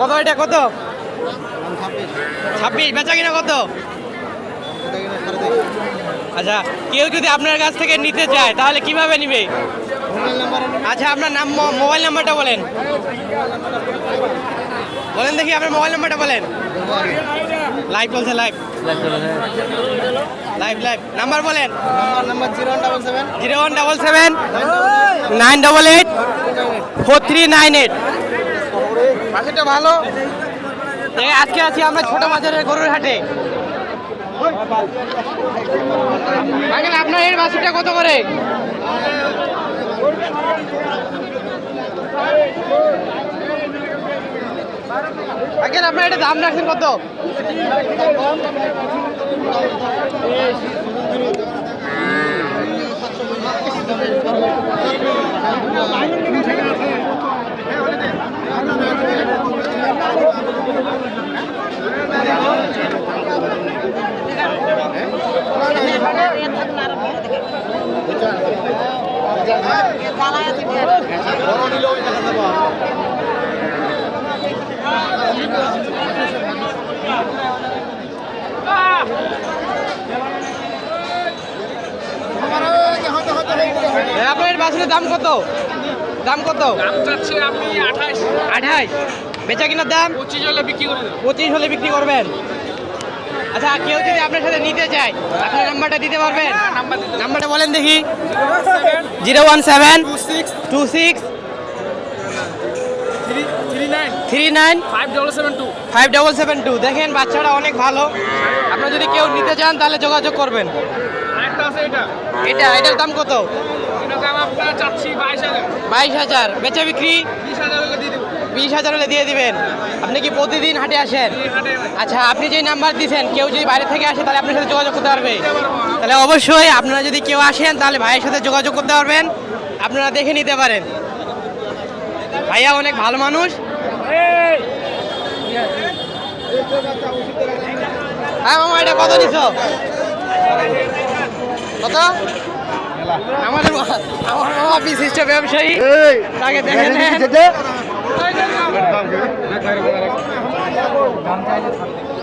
কত এটা কত? ছাব্বিশ। বেচা কিনা কত? আচ্ছা কেউ যদি আপনার কাছ থেকে নিতে চায় তাহলে কীভাবে নিবে? আচ্ছা আপনার নাম মোবাইল নাম্বারটা বলেন। বলেন দেখি আপনার মোবাইল নাম্বারটা বলেন। লাইভ চলছে লাইভ লাইভ লাইভ নাম্বার বলেন। Zero one double seven nine double eight four three nine eight পাশেটা ভালো। এই আজকে আছি আমরা ছোট বাজারের গরুর হাটে। আপনার এর বাছুরটা কত করে? আপনার এটা দাম রাখছেন কত? আপনার বাছুরের দাম কত? দাম কত? আঠাশ। বেচা কিনার দাম? পঁচিশ হলে বিক্রি করে পঁচিশ হলে বিক্রি করবেন? আচ্ছা কেউ যদি আপনার সাথে নিতে চায়, আপনার নাম্বারটা দিতে পারবেন? নাম্বারটা বলেন দেখি। Zero one seven two six three nine five double seven two. Five double seven two দেখেন বাচ্চাটা অনেক ভালো। আপনারা যদি কেউ নিতে চান, তাহলে যোগাযোগ করবেন। এটা এটা, এটার দাম কত? বাইশ হাজার। বেচা বিক্রি বিশ হাজার হলে দিয়ে দেবো বিশ হাজার হলে দিয়ে দিবেন। আপনি কি প্রতিদিন হাটে আসেন? আচ্ছা আপনি যে নাম্বার দিয়েছেন কেউ যদি বাইরে থেকে আসে তাহলে আপনার সাথে যোগাযোগ করতে পারবে। তাহলে অবশ্যই আপনারা যদি কেউ আসেন তাহলে ভাইয়ের সাথে যোগাযোগ করতে পারবেন। আপনারা দেখে নিতে পারেন। ভাইয়া অনেক ভালো মানুষ। হ্যাঁ মামা এটা কত নিছ? কত? আমাদের আমার মামা বিশিষ্ট ব্যবসায়ী। তাকে দেখে নেন। লাইনে থাকবে